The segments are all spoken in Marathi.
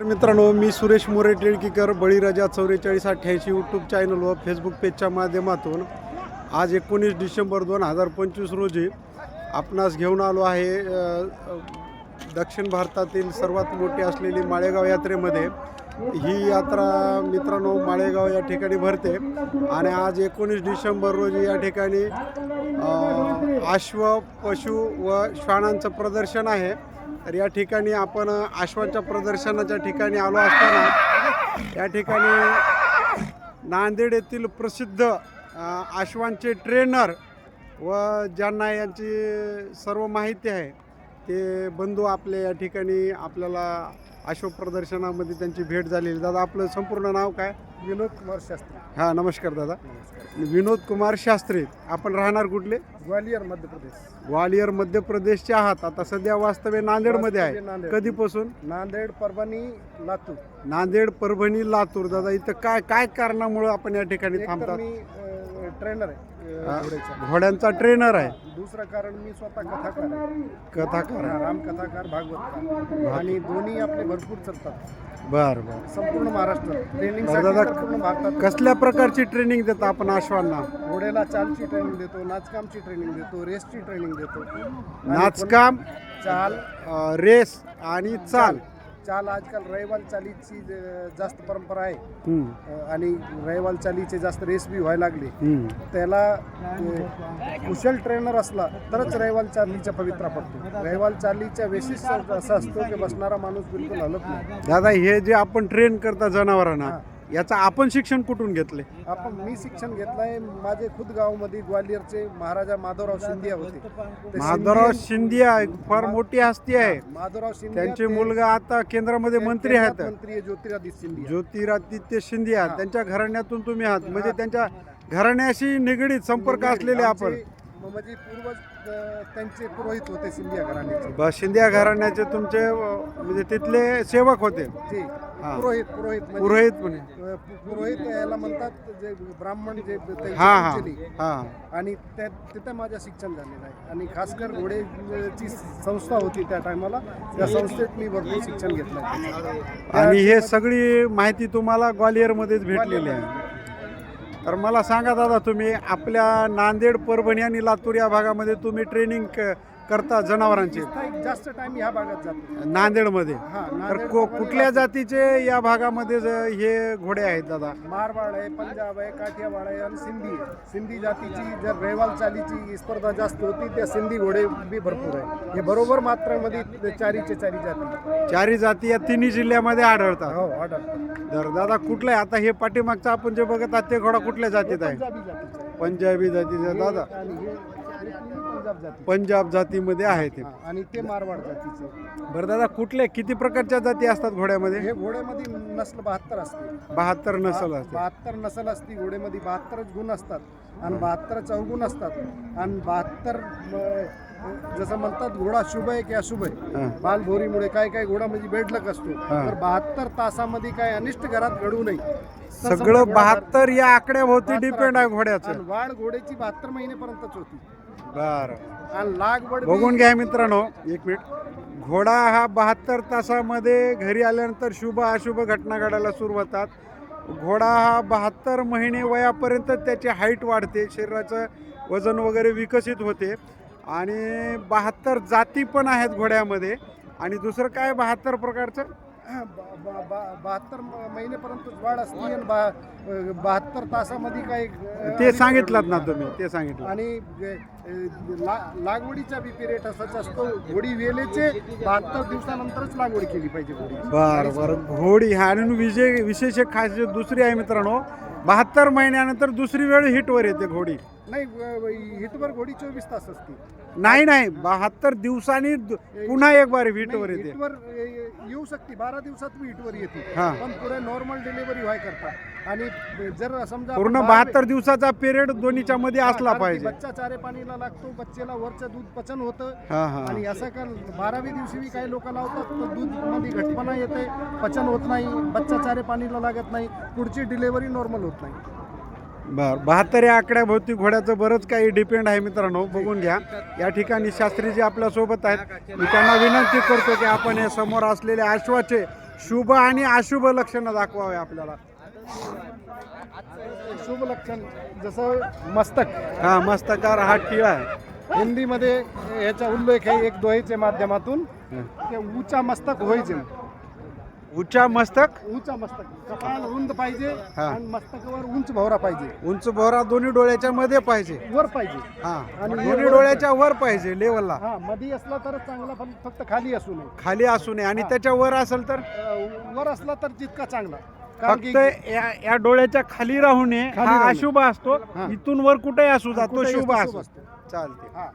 मित्रांनो मी सुरेश मोरे टिळकीकर बळीराजा चौवेचाळीस अठ्ठ्याऐंशी यूट्यूब चॅनल व फेसबुक पेजच्या माध्यमातून आज एकोणीस डिसेंबर दोन हजार पंचवीस रोजी आपणास घेऊन आलो आहे दक्षिण भारतातील सर्वात मोठी असलेली माळेगाव यात्रेमध्ये. ही यात्रा मित्रांनो माळेगाव या ठिकाणी भरते आणि आज एकोणीस डिसेंबर रोजी या ठिकाणी अश्व पशु व श्वानांचं प्रदर्शन आहे. तर या ठिकाणी आपण आश्वाच्या प्रदर्शनाच्या ठिकाणी आलो असताना या ठिकाणी नांदेड येथील प्रसिद्ध आश्वांचे ट्रेनर व ज्यांना यांची सर्व माहिती आहे ते बंधू आपले या ठिकाणी आपल्याला अश्व प्रदर्शनामध्ये त्यांची भेट झालेली. दादा आपलं संपूर्ण नाव काय? विनोद कुमार शास्त्री. हां नमस्कार दादा. विनोद कुमार शास्त्री आपण राहणार कुठले? ग्वालियर मध्य प्रदेश. ग्वालियर मध्य प्रदेशचे आहात. आता सध्या वास्तव्य नांदेडमध्ये आहे. नांदेड. कधीपासून? नांदेड परभणी लातूर. नांदेड परभणी लातूर. दादा इथं काय काय कारणामुळे आपण या ठिकाणी थांबतात? मी ट्रेनर आहे. अ, घोड्याचा. घोड्यांचा ट्रेनर आहे. दुसरं कारण मी स्वतः कथाकार आहे. कथाकार आहे. रामकथाकार भागवतकार आणि दोन्ही आपले भरपूर चालतात बर बर. संपूर्ण महाराष्ट्रात ट्रेनिंग बरं दादा, पूर्ण भारतात कसल्या प्रकारची ट्रेनिंग देता आपण अश्वांना? घोड्याला चालची ट्रेनिंग देतो नाचकामची ट्रेनिंग देतो रेसची ट्रेनिंग देतो. आणि नाचकाम चाल. अ, रेस आणि चाल. चाल आजकाल रहिवाल चालीची जास्त परंपरा आहे आणि रहिवाल चालीचे जास्त रेस बी व्हायला लागले. त्याला कुशल ट्रेनर असला तरच रहिवाल चालीचा पवित्रा पडतो रहिवाल चालीचा वैशिष्ट्य असं असतो की बसणारा माणूस बिलकुल हलत नाही दादा हे जे आपण ट्रेन करता जनावरांना. याचं आपण शिक्षण कुठून घेतले? आपण मी शिक्षण घेतलंय. माझे खुद गावमध्ये ग्वालियरचे महाराजा माधवराव सिंधिया होते. ते माधवराव शिंदिया एक फार मोठी हस्ती आहे. माधवराव सिंधिया त्यांचे मुलगा आता केंद्रामध्ये मंत्री आहेत. मंत्री आहे ज्योतिरादित्य सिंधिया ज्योतिरादित्य शिंदे आहात. हा. त्यांच्या घराण्यातून तुम्ही आहात. म्हणजे. त्यांच्या घराण्याशी निगडीत संपर्क असलेले आपण. म्हणजे पूर्वज त्यांचे पुरोहित होते सिंधिया घराण्याचे. ब- शिंदे घराण्याचे तुमचे अ, म्हणजे तिथले सेवक होते? ते हा. पुरोहित पुरोहित म्हणजे पुरोहित अ, पु- पुरोहित याला म्हणतात जे ब्राह्मण जे त्यांचे हा हा. हा. आणि त्या तिथं माझं शिक्षण झालेलं आहे. आणि खासकर घोडेची संस्था होती त्या टायमाला त्या संस्थेत मी भरपूर शिक्षण घेतलं. आहे. आणि हे सगळी माहिती तुम्हाला ग्वालियरमध्येच भेटलेली आहे. तर मला सांगा दादा तुम्ही आपल्या नांदेड परभणी आणि लातूर या भागामध्ये तुम्ही ट्रेनिंग क- करता जनावरांची. जास्त टाइम ह्या भागात जातो. नांदेडमध्ये. हा तर नांदेड, को- परभणी, कुठल्या. जातीचे या भागामध्ये ज- हे घोडे आहेत दादा? मारवाड आहे पंजाब आहे काठियावाड आहे आणि सिंधी आहे. सिंधी जातीची जर रेवाल चालीची स्पर्धा जास्त होती त्या सिंधी घोडे बी भरपूर आहे हे बरोबर मात्रामध्ये चारीचे चारी जाती. चारी जाती या तिन्ही जिल्ह्यामध्ये आढळतात. हो आढळतात. तर दादा कुठलं आहे? आता हे पाठीमागचं आपण जे बघत आहात ते घोडा कुठल्या जातीत आहे? पंजाबी जातीचे. आहे. पंजाबी जातीचा दादा. आणि हे पंजाब जाती. पंजाब जातीमध्ये आहे ते. हा, आणि ते मारवाड जातीचे. बरं दादा कुठले? किती प्रकारच्या जाती असतात घोड्यामध्ये? हे घोड्यामध्ये नसल बहात्तर असते. बहात्तर नसल असते. बहात्तर नसल असते घोड्यामध्ये बहात्तरच गुण असतात आणि बहात्तरच अवगुण असतात. आणि बहात्तर म, जसं म्हणतात घोडा शुभ आहे की अशुभ आहे. बालभोरीमुळे काय काय घोडा म्हणजे बेडलक असतो. हा. तर बहात्तर तासामध्ये काय अनिष्ट घरात घडू नये. तर समजा सगळं घोडा बहात्तर या आकड्याभोवती बहात्तर डिपेंड आहे आणि घोड्याचं. वाढ घोड्याची बहात्तर महिनेपर्यंतच होती. बर. आणि लागवड बी- बघून घ्या मित्रांनो एक मिनिट. घोडा हा बहात्तर तासामध्ये घरी आल्यानंतर शुभ अशुभ घटना घडायला सुरू होतात. घोडा हा बहात्तर महिने वयापर्यंत त्याची हाईट वाढते शरीराचं वजन वगैरे विकसित होते. आणि बहात्तर जाती पण आहेत घोड्यामध्ये. आणि दुसरं काय बहात्तर प्रकारचं? बहात्तर महिनेपर्यंत वाढ असते आणि बा- बहात्तर तासामध्ये काय ते सांगितलं ना तुम्ही ते सांगितलं आणि ला- लागवडीचा बी पिरियड असाच असतो घोडी वेलेचे बहात्तर दिवसानंतरच लागवड केली पाहिजे घोडी बर बर. घोडी हा आणि विजय विशेष एक खासियत दुसरी आहे मित्रांनो बहात्तर महिन्यानंतर दुसरी वेळ हिटवर येते घोडी नाही हिटवर घोडी चोवीस तास असते. नाही नाही बहात्तर दिवसांनी पुन्हा एक बार हिटवर येते. हिटवर येऊ शकते. बारा दिवसात बी हिटवर येते. हा. पण पुढे नॉर्मल डिलिव्हरी व्हाय करता. आणि जर समजा आपण पूर्ण बहात्तर दिवसाचा पिरियड दोन्हीच्या मध्ये असला कारण की पाहिजे. बच्चा चारे पाणीला लागतो बच्चेला वरचं दूध पचन होतं. हा हा. आणि असं का बारावी दिवशी बी काही लोक लावतात तर दूधमध्ये घटपणा येते पचन होत नाही बच्चा चारे पाणीला लागत नाही पुढची डिलेव्हरी नॉर्मल होत नाही. बर. बहात्तर या आकड्याभोवती घोड्याचं बरंच काही डिपेंड आहे मित्रांनो. बघून घ्या. या ठिकाणी शास्त्रीजी आपल्यासोबत आहेत मी त्यांना विनंती करतो की आपण हे समोर असलेले आश्वाचे शुभ आणि अशुभ लक्षणं दाखवावे आपल्याला. शुभ लक्षण जसं मस्तक. हा मस्तकार हा टिळा आहे. हिंदीमध्ये याचा उल्लेख आहे एक दोहेच्या माध्यमातून. ते उचा मस्तक होईचे उच्चा मस्तक? उंचा मस्तक. कपाळ रुंद पाहिजे हा. आणि मस्तकावर उंच भवरा पाहिजे. उंच भोवरा दोन्ही डोळ्याच्या मध्ये पाहिजे. वर पाहिजे. हा. आणि दोन्ही डोळ्याच्या वर पाहिजे लेवलला हा मधी असला तरच चांगला पण फक्त खाली असू नये. खाली असू नये. आणि त्याच्या वर असेल तर? अं, वर असला तर जितका चांगला. कारण की फक्त या या डोळ्याच्या खाली राहू नये. खाली हा राहू नये. अशुभ असतो. हा. इथून वर कुठेही असू जा तो कुठेही शुभ असतो, असतो. शुभ चालते हा.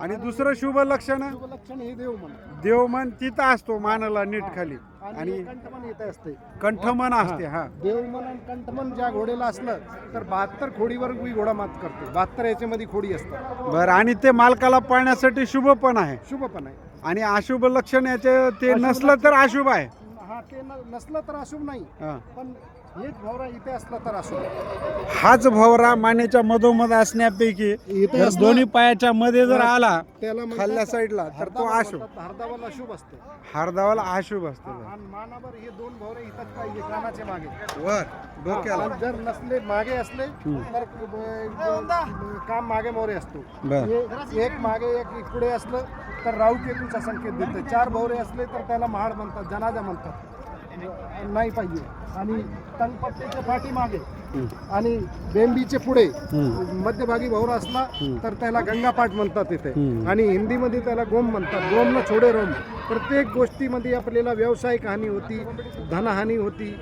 आणि दुसरं शुभ लक्षण? शुभ लक्षण हे देव म्हणा. देवमन तिथं असतो मानाला नीट खाली. आणि आणि कंठमन असते. कंठमन असते हा. देवमन आणि कंठमन ज्या घोडेला असलं तर बहात्तर खोडीवर मी घोडा मात करतो. बहात्तर याच्यामध्ये खोडी असतात. बरं आणि ते मालकाला पाळण्यासाठी शुभ पण आहे. शुभ पण आहे. आणि अशुभ लक्षण याचे ते अशुभ नसलं तर अशुभ आहे. हा ते न- नसलं तर अशुभ नाही. हा. पण हेच भवरा इथे असला तर हाच भवरा मानेच्या मधोमध असण्यापैकी इथे जर असला- दोन्ही पायाच्या मध्ये जर आला त्याला म्हणतात- खाल्ल्या साईडला तर तो हरदावा अशुभ. म्हणतात, हरदावाला अशुभ असतो. हारदावाला अशुभ असतो आणि मानावर हे दोन भवरे इथंच पाहिजे कानाचे मागे. वर डोक्याला. आणि जर नसले मागे असले तर काम मागे मोरे असतो. बर. हे- एक मागे एक पुढे असलं तर राहू केतूचा संकेत देतं. चार भवरे असले तर त्याला महाड म्हणतात जनाजा म्हणतात. नाही पाहिजे. आणि तनपट्टीच्या पाठी मागे आणि बेंबीचे पुढे मध्यभागी भवरा असला तर त्याला गंगापाठ म्हणतात इथे. हम्म. आणि हिंदीमध्ये त्याला गोम म्हणतात. गोम न छोडे रोम. प्रत्येक गोष्टीमध्ये आपल्याला व्यावसायिक हानी होती धनहानी होती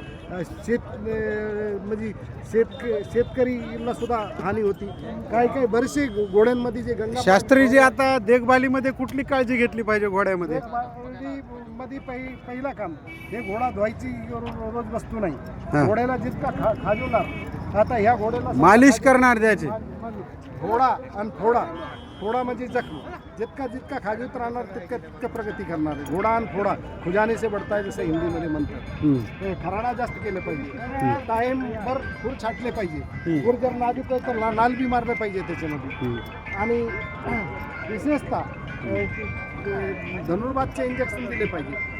शेत म्हणजे शेतक शेतकरीला सुद्धा हानी होती. काही काही बरेचसे घोड्यांमध्ये जे गंगा शास्त्रीजी आता देखभालीमध्ये कुठली काळजी घेतली पाहिजे घोड्यामध्ये? मध्ये पहिला काम हे घोडा धुवायची रोज वस्तू. नाही. घोड्याला जितका खा खाजवणार आता ह्या घोड्याला मालिश करणार त्याची. घोडा आणि फोडा फोडा म्हणजे जखम. जितका जितका खाजवत राहणार तितका तितका प्रगती करणार. घोडा आणि फोडा खुजाने से बढ़ता है जसं हिंदीमध्ये म्हणतात. हे खराडा जास्त केलं पाहिजे. टाइम वर खूर छाटले पाहिजे. खूर जर नाजूक तर नाल बी मारले पाहिजे त्याच्यामध्ये. आणि विशेषतः धनुर्वादचे इंजेक्शन दिले पाहिजे.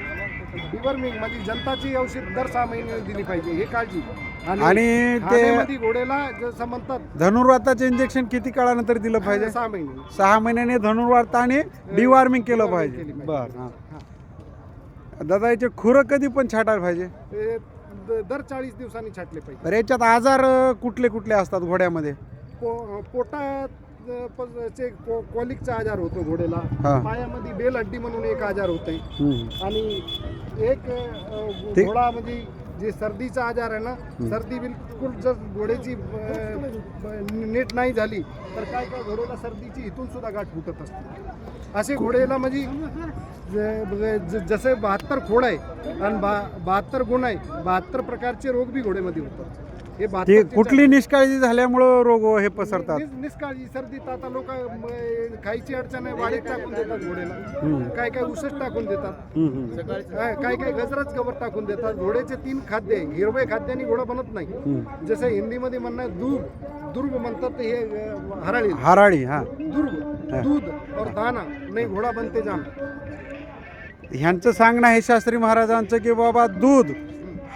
डिवर्मिंग म्हणजे जनताची औषध दर सहा महिने दिली पाहिजे हे काळजी. आणि ते घोड्याला जसं म्हणतात धनुर्वाताचे इंजेक्शन किती काळानंतर दिलं पाहिजे? सहा महिने. सहा महिन्याने धनुर्वात आणि डिवॉर्मिंग केलं पाहिजे. बर हा. दादा याचे खुरं कधी पण छाटायला पाहिजे. दर चाळीस दिवसांनी छाटले पाहिजे. तर याच्यात आजार कुठले कुठले असतात घोड्यामध्ये? पोटात चे कॉलिकचा आजार होतो घोड्याला हा. पायामध्ये बेल हड्डी म्हणून एक आजार होते हम्म. आणि एक अ, ते- घोडा म्हणजे जे सर्दीचा आजार आहे ना सर्दी बिलकुल जर घोड्याची अ, ब- नीट नाही झाली तर काय काय घोड्याला सर्दीची इथून सुद्धा गाठ फुटत असते असे घोड्याला म्हणजे जसे बहात्तर खोड आहे आणि बा बहात्तर गुण आहे बहात्तर प्रकारचे रोग बी घोड्यामध्ये होतात. हे ते 72 चे कुठली निष्काळजी झाल्यामुळं रोग हे पसरतात? निष्काळजी सर्दीत आता लोक खायची अडचण आहे वाडीत टाकून देतात घोड्याला. काय काय उसच टाकून देतात. काय काय काय गजराच गवत टाकून देतात. घोड्याचे तीन खाद्य आहे हिरवे खाद्याने घोडा बनत नाही. जसं हिंदीमध्ये म्हणणं दूध दुर्ग म्हणतात ते हे हराळी. हराळी हा. दुर्ग. दूध और दाना नाही घोडा बनते जाम ह्यांचं सांगणं आहे शास्त्री महाराजांचं की बाबा दूध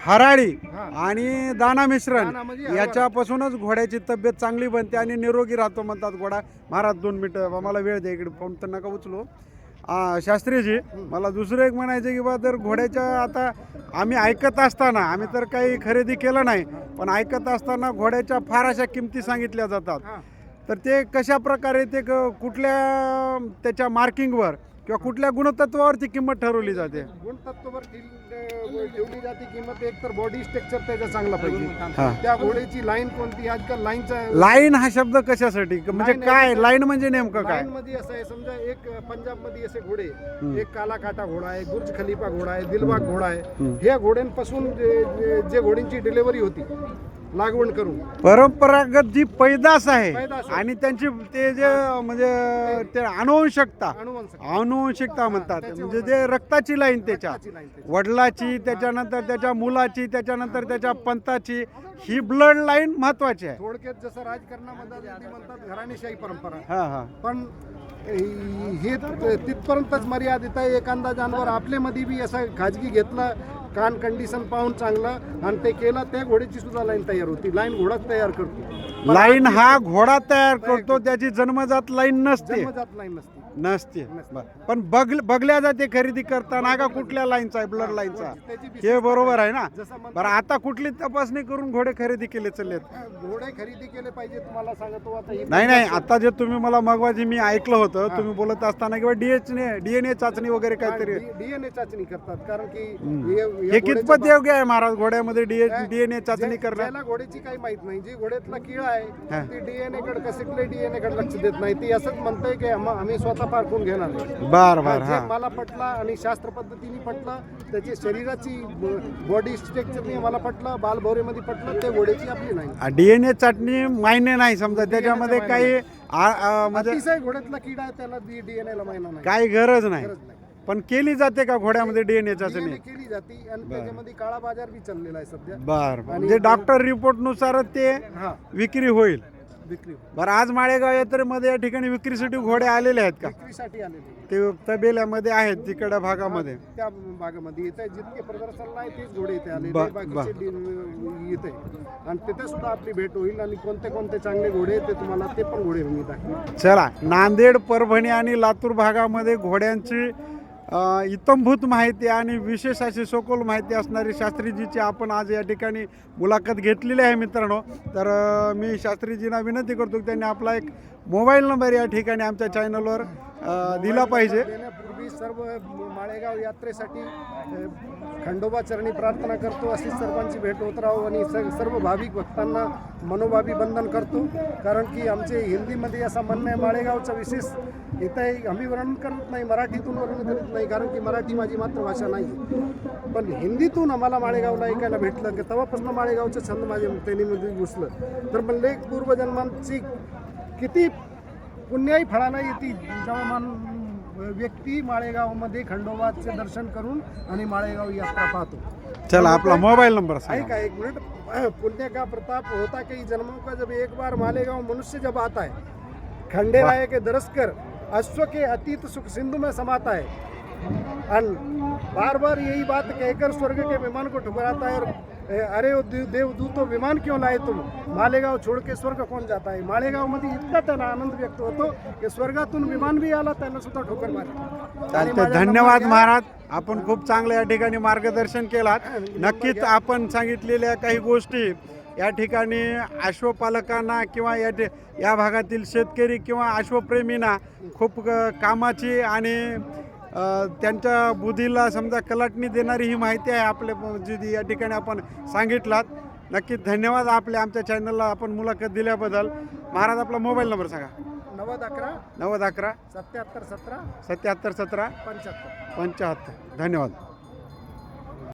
हराळी. आणि दाना मिश्रण दाना म्हणजे. याच्यापासूनच घोड्याची तब्येत चांगली बनते आणि निरोगी राहतो म्हणतात घोडा महाराज दोन मिनटं मला वेळ द्या इकडे फोन तर नका उचलू आ, शास्त्रीजी मला दुसरं एक म्हणायचं की बा जर घोड्याच्या आता आम्ही ऐकत असताना आम्ही तर काही खरेदी केलं नाही पण ऐकत असताना घोड्याच्या फार अशा किमती सांगितल्या जातात हा. तर ते कशा प्रकारे ते क- कुठल्या त्याच्या मार्किंगवर किंवा कुठल्या गुणतत्वावर ती किंमत ठरवली जाते? गुणतत्वावर ठेवली जाते किंमत. एक तर बॉडी स्ट्रक्चर त्याचा चांगला हा. पाहिजे त्या घोड्याची लाईन कोणती? आजकाल लाईनचा लाईन हा शब्द कशासाठी? म्हणजे Line काय? आहे- लाईन म्हणजे नेमकं काय? लाईन मध्ये असं आहे समजा एक पंजाबमध्ये असे घोडे एक काला काटा घोडा आहे गुर्ज खलिफा घोडा आहे दिलबाग घोडा आहे. ह्या घोड्यांपासून जे- जे- जे घोड्यांची डिलिव्हरी होती लागवण करून. परंपरागत जी पैदास आहे पैदास आहे. आणि त्यांची ते जे म्हणजे ते अनुवंशकता अनुवंशक अनुवंशिकता म्हणतात. म्हणजे जे रक्ताची लाईन त्याच्या रक्ताची line त्याची. वडिलाची त्याच्यानंतर त्याच्या मुलाची त्याच्यानंतर त्याच्या पंताची ही ब्लड लाईन महत्वाची आहे. थोडक्यात जसं राजकारणामध्ये म्हणतात घराणेशाही परंपरा. हा हा. पण हे तिथपर्यंतच मर्यादित आहे. एखादा जानवर आपल्यामध्ये बी असं खाजगी घेतलं कान कंडिशन पाहून चांगलं आणि ते केलं त्या घोड्याची सुद्धा लाईन तयार होती. लाईन घोडाच तयार करतो. लाईन हा घोडा तयार करतो त्याची जन्मजात लाईन नसते. जन्मजात लाईन नसते. नसते बरं. पण बघ बघल्या जाते खरेदी करताना का कुठल्या लाईनचा आहे ब्लड लाईनचा हे बरोबर आहे ना बरं आता कुठली तपासणी करून घोडे खरेदी केले चाललेत घोडे खरेदी केले पाहिजे तुम्हाला सांगतो आता ही नाही नाही आता जे तुम्ही मला मगवाजी मी ऐकलं होतं तुम्ही बोलत असताना किंवा डीएचने डीएनए चाचणी वगैरे काहीतरी डीएनए चाचणी करतात कारण की. हे- हे कितपत योग्य आहे महाराज घोड्यामध्ये काय? डीएनए चाचणी ज्या- करणं ज्याला घोड्याची काही माहीत नाही जी घोड्यातला किळा हा. आहे ती डीएनए कडे कसले डीएनए कडे लक्ष देत नाही ती असंच म्हणतंय की आम्हा- आम्ही स्वतः पारखून घेणार? आहे. बर हा, जे मला पटला आणि शास्त्र पद्धतीने पटला त्याची शरीराची बॉडी स्ट्रक्चरने मला पटलं बालभौरेमध्ये पटलं ते घोड्याची आपली नाही. डीएनए चाचणी मान्य नाही समजा त्याच्यामध्ये काही आ- आ, म्हणजे अतिशय घोड्यातला किडा आहे त्याला डीएनए ला महिना नाही. काही गरज नाही. गरज नाही. पण केली जाते का घोड्यामध्ये डीएनए चाचणी? DNA केली जाते आणि त्याच्यामध्ये काळा बाजार बी चाललेला आहे सध्या. बर म्हणजे डॉक्टर रिपोर्टनुसार ते हा. विक्री होईल. विक्री बरं आज माळेगाव यात्रेमध्ये या ठिकाणी विक्रीसाठी घोडे आलेले आहेत का? विक्रीसाठी आलेली ते तबेल्यामध्ये आहेत तिकडच्या भागामध्ये. त्या भागामध्ये येते जितके प्रदर्शनला आहे तेच घोडे इथे आले ब- बाकीचे डि- येते आणि तिथे सुद्धा आपली भेट होईल आणि कोणते कोणते चांगले घोडे आहेत ते तुम्हाला ते पण घोडे मी दाखवेन. चला नांदेड परभणी आणि लातूर भागामध्ये घोड्यांची इतंभूत माहिती आणि विशेष अशी सखोल माहिती असणारी शास्त्रीजीची आपण आज या ठिकाणी मुलाखत घेतलेली आहे मित्रांनो. तर मी शास्त्रीजींना विनंती करतो की त्यांनी आपला एक मोबाईल नंबर या ठिकाणी आमच्या चॅनलवर दिला पाहिजे. सर्व माळेगाव यात्रेसाठी खंडोबा चरणी प्रार्थना करतो अशी सर्वांची भेट होत राहो आणि स- सर्व भाविक भक्तांना मनोभावी बंधन करतो. कारण की आमचे हिंदीमध्ये असं म्हणणं आहे माळेगावचं विशेष इथं आम्ही वर्णन करत नाही मराठीतून वर्णन करत नाही कारण की मराठी माझी मातृभाषा नाही पण हिंदीतून आम्हाला माळेगावला ऐकायला भेटलं की तेव्हापासून माळेगावचं छंद माझ्या तेनीमध्ये घुसलं. तर म्हणले पूर्वजन्मांची किती पुण्याही फळाला येते जेव्हा मान व्यक्ती माळेगावमध्ये खंडोबाचे दर्शन करून आणि माळेगाव यात्रा पाहतो. चला आपला मोबाईल नंबर ऐका एक मिनट. पुण्य का प्रताप होता कई जन्मों का जब एक बार मालेगांव मनुष्य जब आता है? खंडे राय के दरस कर अश्व के अतीत सुख सिंधु में समाता है। और बार बार यही बात कहकर स्वर्ग के विमान को ठुकराता है और अरे देवदूतो विमान क्यों लाए तुम? मालेगाव छोड़ के स्वर्ग कोण जाता आहे मालेगावमध्ये इतका त्याला आनंद व्यक्त होतो की स्वर्गातून विमान बी आला त्याला सुद्धा ठोकर मारली। माझा धन्यवाद. महाराज. आपण खूप चांगलं या ठिकाणी मार्गदर्शन केलात. नक्कीच आपण सांगितलेल्या काही गोष्टी या ठिकाणी अश्वपालकांना किंवा या ठि- या भागातील शेतकरी किंवा अश्वप्रेमींना खूप कामाची आणि त्यांच्या बुद्धीला समजा कलाटणी देणारी ही माहिती आहे आपल्या जी या ठिकाणी आपण सांगितलात. नक्कीच धन्यवाद आपल्या आमच्या चॅनलला आपण मुलाखत दिल्याबद्दल. महाराज आपला मोबाईल नंबर सांगा. नव्वद अकरा नव्वद अकरा सत्याहत्तर सतरा सत्याहत्तर सतरा पंच्याहत्तर. पंच्याहत्तर. धन्यवाद.